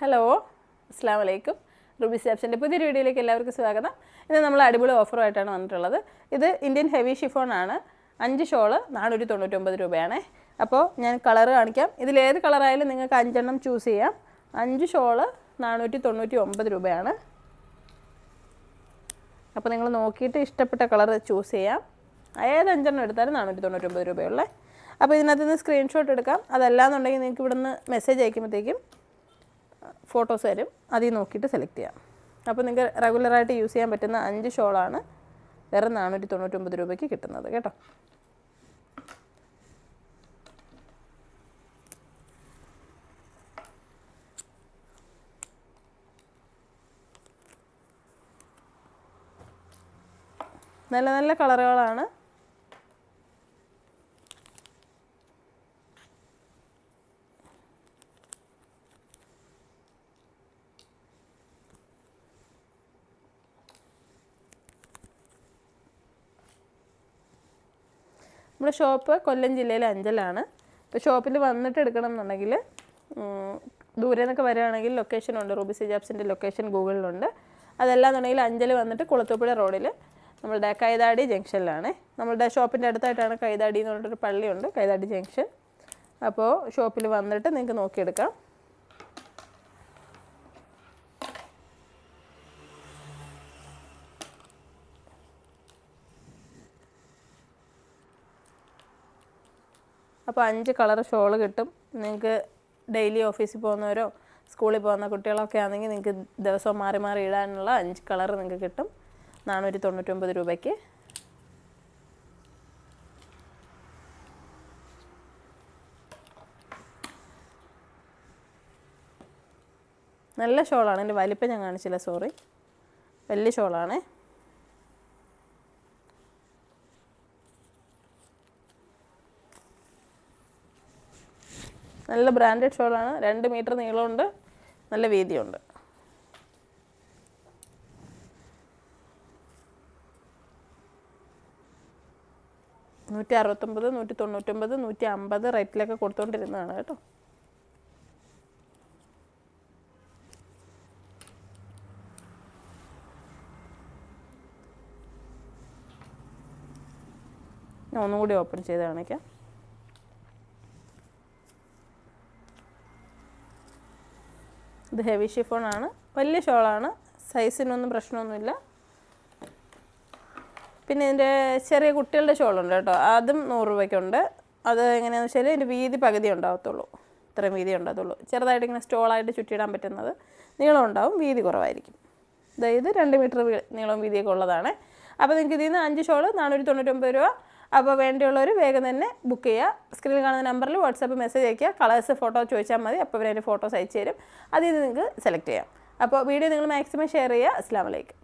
Hello അസ്സാം വലൈക്കും Ruby സാബ്സിന്റെ പുതിയൊരു വീഡിയോയിലേക്ക് എല്ലാവർക്കും സ്വാഗതം. ഇന്ന് നമ്മൾ അടിപൊളി ഓഫറുമായിട്ടാണ് വന്നിട്ടുള്ളത്. ഇത് ഇന്ത്യൻ ഹെവി ഷിഫോൺ ആണ്. അഞ്ച് ഷോൾ നാനൂറ്റി തൊണ്ണൂറ്റൊമ്പത് രൂപയാണ്. അപ്പോൾ ഞാൻ കളർ കാണിക്കാം. ഇതിലേത് കളറായാലും നിങ്ങൾക്ക് അഞ്ചെണ്ണം ചൂസ് ചെയ്യാം. അഞ്ച് ഷോൾ നാനൂറ്റി തൊണ്ണൂറ്റി ഒമ്പത് രൂപയാണ്. അപ്പോൾ നിങ്ങൾ നോക്കിയിട്ട് ഇഷ്ടപ്പെട്ട കളർ ചൂസ് ചെയ്യാം. ഏത് അഞ്ചെണ്ണം എടുത്താലും നാനൂറ്റി തൊണ്ണൂറ്റൊമ്പത് രൂപയുള്ളേ അപ്പോൾ ഇതിനകത്ത് നിന്ന് സ്ക്രീൻഷോട്ട് എടുക്കാം. അതല്ലാന്നുണ്ടെങ്കിൽ നിങ്ങൾക്ക് ഇവിടുന്ന് മെസ്സേജ് അയക്കുമ്പോഴത്തേക്കും ഫോട്ടോസ് തരും. അതിൽ നോക്കിയിട്ട് സെലക്ട് ചെയ്യാം. അപ്പോൾ നിങ്ങൾക്ക് റെഗുലറായിട്ട് യൂസ് ചെയ്യാൻ പറ്റുന്ന അഞ്ച് ഷോളാണ് വെറും നാനൂറ്റി തൊണ്ണൂറ്റൊമ്പത് രൂപയ്ക്ക് കിട്ടുന്നത് കേട്ടോ. നല്ല നല്ല കളറുകളാണ് നമ്മുടെ ഷോപ്പ് കൊല്ലം ജില്ലയിലെ അഞ്ചലാണ്. ഇപ്പോൾ ഷോപ്പിൽ വന്നിട്ട് എടുക്കണം എന്നുണ്ടെങ്കിൽ ദൂരെ നിന്നൊക്കെ വരികയാണെങ്കിൽ ലൊക്കേഷൻ ഉണ്ട്. റൂബി സിജാബ്സിന്റെ ലൊക്കേഷൻ ഗൂഗിളിലുണ്ട്. അതല്ല എന്നുണ്ടെങ്കിൽ അഞ്ചൽ വന്നിട്ട് കുളത്തൂപ്പുഴ റോഡിൽ നമ്മളുടെ കൈതാടി ജംഗ്ഷനിലാണ്. നമ്മളുടെ ഷോപ്പിന്റെ അടുത്തായിട്ടാണ് കൈതാടി എന്ന് പറഞ്ഞിട്ടൊരു പള്ളിയുണ്ട് കൈതാടി ജംഗ്ഷൻ. അപ്പോൾ ഷോപ്പിൽ വന്നിട്ട് നിങ്ങൾക്ക് നോക്കിയെടുക്കാം. അപ്പോൾ അഞ്ച് കളർ ഷോൾ കിട്ടും. നിങ്ങൾക്ക് ഡെയിലി ഓഫീസിൽ പോകുന്നവരോ സ്കൂളിൽ പോകുന്ന കുട്ടികളൊക്കെ ആണെങ്കിൽ നിങ്ങൾക്ക് ദിവസവും മാറി മാറി ഇടാനുള്ള അഞ്ച് കളർ നിങ്ങൾക്ക് കിട്ടും. നാനൂറ്റി തൊണ്ണൂറ്റൊമ്പത് രൂപയ്ക്ക്. നല്ല ഷോളാണ്. എന്റെ വലിപ്പം ഞാൻ കാണിച്ചില്ല സോറി. വലിയ ഷോളാണേ. നല്ല ബ്രാൻഡഡ് ഷോളാണ് രണ്ട് മീറ്റർ നീളമുണ്ട്. നല്ല വീതിയുണ്ട്. നൂറ്റി അറുപത്തൊമ്പത് നൂറ്റി തൊണ്ണൂറ്റൊമ്പത് നൂറ്റി അമ്പത് റേറ്റിലൊക്കെ കൊടുത്തുകൊണ്ടിരുന്നതാണ് കേട്ടോ. ഞാൻ ഒന്നും കൂടി ഓപ്പൺ ചെയ്ത് കാണിക്കാം. ഇത് ഹെവി ഷിഫോൺ ആണ്. വലിയ ഷോളാണ് സൈസിനൊന്നും പ്രശ്നമൊന്നുമില്ല. പിന്നെ ഇതിന്റെ ചെറിയ കുട്ടികളുടെ ഷോളുണ്ട് കേട്ടോ. അതും നൂറ് രൂപയ്ക്കുണ്ട്. അത് എങ്ങനെയാണെന്ന് വെച്ചാൽ ഇതിന്റെ വീതി പകുതി ഉണ്ടാകത്തുള്ളൂ ഇത്രയും വീതി ഉണ്ടാകത്തുള്ളൂ ചെറുതായിട്ട് ഇങ്ങനെ സ്റ്റോളായിട്ട് ചുറ്റിയിടാൻ പറ്റുന്നത് നീളം ഉണ്ടാവും വീതി കുറവായിരിക്കും. അതായത് രണ്ട് മീറ്റർ നീളവും വീതിയൊക്കെ ഉള്ളതാണ്. അപ്പോൾ നിങ്ങൾക്ക് ഇതിൽ നിന്ന് അഞ്ച് ഷോൾ നാനൂറ്റി തൊണ്ണൂറ്റൊമ്പത് രൂപ അപ്പോൾ വേണ്ടിയുള്ളവർ വേഗം തന്നെ ബുക്ക് ചെയ്യുക. സ്ക്രീനിൽ കാണുന്ന നമ്പറിൽ വാട്സാപ്പ് മെസ്സേജ് അയക്കുക കളേഴ്സ് ഫോട്ടോ ചോദിച്ചാൽ മതി. അപ്പോൾ ഇവർ അതിന്റെ ഫോട്ടോസ് അയച്ചു തരും. അതിൽ നിന്ന് നിങ്ങൾക്ക് സെലക്ട് ചെയ്യാം. അപ്പോൾ വീഡിയോ നിങ്ങൾ മാക്സിമം ഷെയർ ചെയ്യുക. അസ്സാം വലൈക്കും